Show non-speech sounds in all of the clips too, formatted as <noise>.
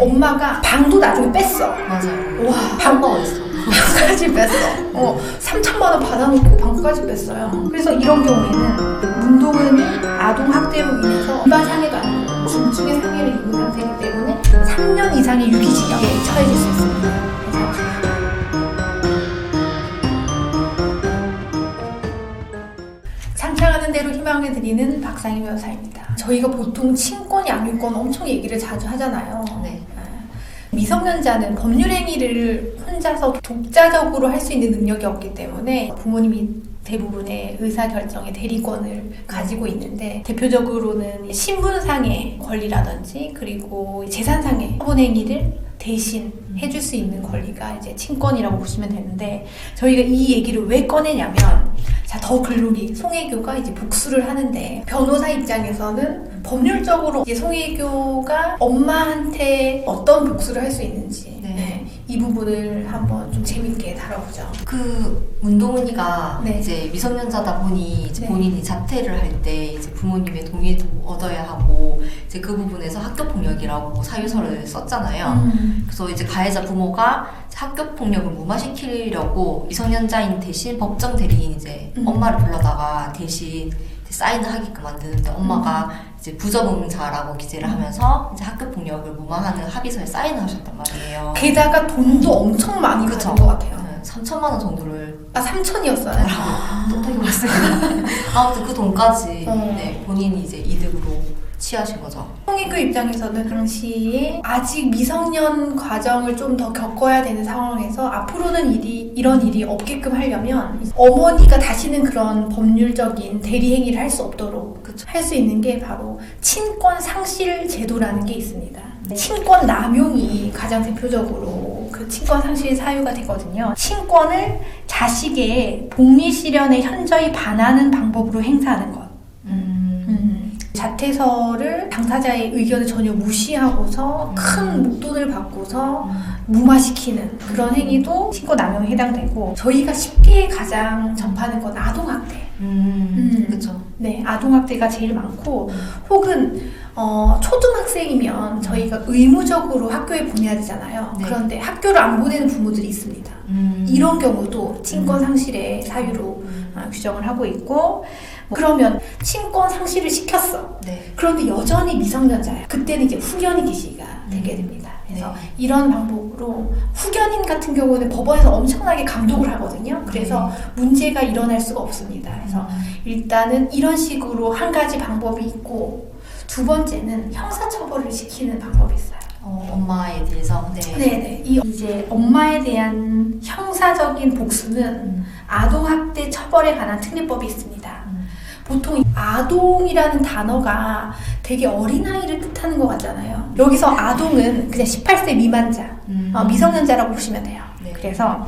엄마가 방도 나중에 뺐어. 맞아요. 와, 방가 어딨어? 방까지 뺐어. 어, 3천만 원 받아놓고 방까지 뺐어요. 그래서 이런 경우에는 문동은이 아동 학대로 인해서 일반 상해도 아니고 중증의 상해를 입은 상태이기 때문에 3년 이상의 유기징역에 처해질 수 있습니다. 상상하는 대로 희망을 드리는 박상희 변호사입니다. 저희가 보통 친권, 양육권 엄청 얘기를 자주 하잖아요. 네. 미성년자는 법률 행위를 혼자서 독자적으로 할 수 있는 능력이 없기 때문에 부모님이 대부분의 의사결정의 대리권을 가지고 있는데 대표적으로는 신분상의 권리라든지 그리고 재산상의 처분 행위를 대신 해줄 수 있는 권리가 이제 친권이라고 보시면 되는데 저희가 이 얘기를 왜 꺼내냐면 자, 더 글로리 송혜교가 이제 복수를 하는데 변호사 입장에서는 법률적으로 이제 송혜교가 엄마한테 어떤 복수를 할 수 있는지 네. 네, 이 부분을 한번 좀 재밌게 다뤄보죠. 그 문동은이가 네. 이제 미성년자다 보니 이제 네. 본인이 자퇴를 할 때 이제 부모님의 동의도 얻어야 하고 이제 그 부분에서 학교 폭력이라고 사유서를 썼잖아요. 음. 그래서 이제 가해자 부모가 학교 폭력을 무마시키려고 미성년자인 대신 법정 대리인 이제 음. 엄마를 불러다가 대신 사인을 하게끔 만드는데 엄마가 이제 부적응자라고 기재를 하면서 이제 학교 폭력을 무마하는 합의서에 사인을 하셨단 말이에요. 게다가 돈도 엄청 많이 그쵸. 것 같아요. 네, 3천만 원 정도를 아 3천이었어요. 똑똑히 봤습니다. 아무튼 그 돈까지 어. 네, 본인이 이제 이득으 로 취하신 거죠. 송혜교 입장에서는 당시에 아직 미성년 과정을 좀 더 겪어야 되는 상황에서 앞으로는 일이 이런 일이 없게끔 하려면 어머니가 다시는 그런 법률적인 대리 행위를 할 수 없도록. 할 수 있는 게 바로 친권 상실 제도라는 게 있습니다. 친권 남용이 가장 대표적으로 그 친권 상실 사유가 되거든요. 친권을 자식의 복리 실현에 현저히 반하는 방법으로 행사하는 것. 음. 음, 자퇴서를 당사자의 의견을 전혀 무시하고서 큰 목돈을 받고서 무마시키는 그런 행위도 신고 남용에 해당되고 저희가 쉽게 가장 접하는 건 아동학대. 음. 음. 그쵸. 네, 아동학대가 제일 많고 혹은 어, 초등학생이면 저희가 의무적으로 학교에 보내야 되잖아요. 네. 그런데 학교를 안 보내는 부모들이 있습니다. 음. 이런 경우도 친권 상실의 사유로 아, 규정을 하고 있고 뭐 그러면 친권 상실을 시켰어. 네. 그런데 여전히 미성년자야. 그때는 이제 후견인 기시가 되게 됩니다. 그래서 네. 이런 방법으로 후견인 같은 경우는 법원에서 엄청나게 감독을 하거든요. 그래서 문제가 일어날 수가 없습니다. 그래서 일단은 이런 식으로 한 가지 방법이 있고 두 번째는 형사처벌을 시키는 방법이 있어요. 어, 엄마에 대해서 네. 네네. 이 이제 엄마에 대한 형사적인 복수는 음. 아동학대 처벌에 관한 특례법이 있습니다. 음. 보통 아동이라는 단어가 되게 어린아이를 뜻하는 것 같잖아요. 여기서 아동은 그냥 18세 미만자, 음. 어, 미성년자라고 보시면 돼요. 네. 그래서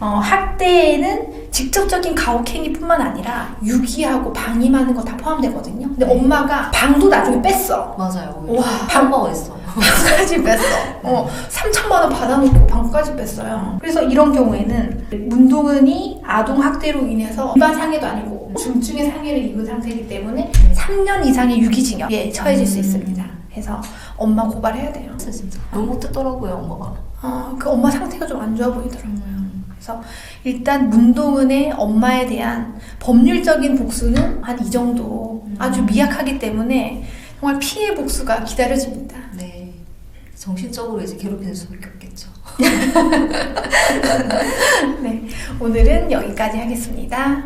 어, 학대에는 직접적인 가혹행위뿐만 아니라 유기하고 방임하는 거 다 포함되거든요. 근데 네. 엄마가 방도 나중에 뺐어. 맞아요. 와. 방가 어딨어? <laughs> 방까지 뺐어. 어, 3천만 원 받아놓고 방까지 뺐어요. 그래서 이런 경우에는 문동은이 아동 학대로 인해서 일반 상해도 아니고 중증의 상해를 입은 상태이기 때문에 3년 이상의 유기징역에 처해질 수 있습니다. 그래서 엄마 고발해야 돼요. 진짜 너무 못했더라고요 엄마가. 어, 그 엄마 상태가 좀 안 좋아 보이더라고요. 그래서 일단 문동은의 엄마에 대한 법률적인 복수는 한 이 정도 아주 미약하기 때문에 정말 피해 복수가 기다려집니다. 네. 정신적으로 이제 괴롭히는 수밖에 없겠죠. <laughs> 네, 오늘은 여기까지 하겠습니다.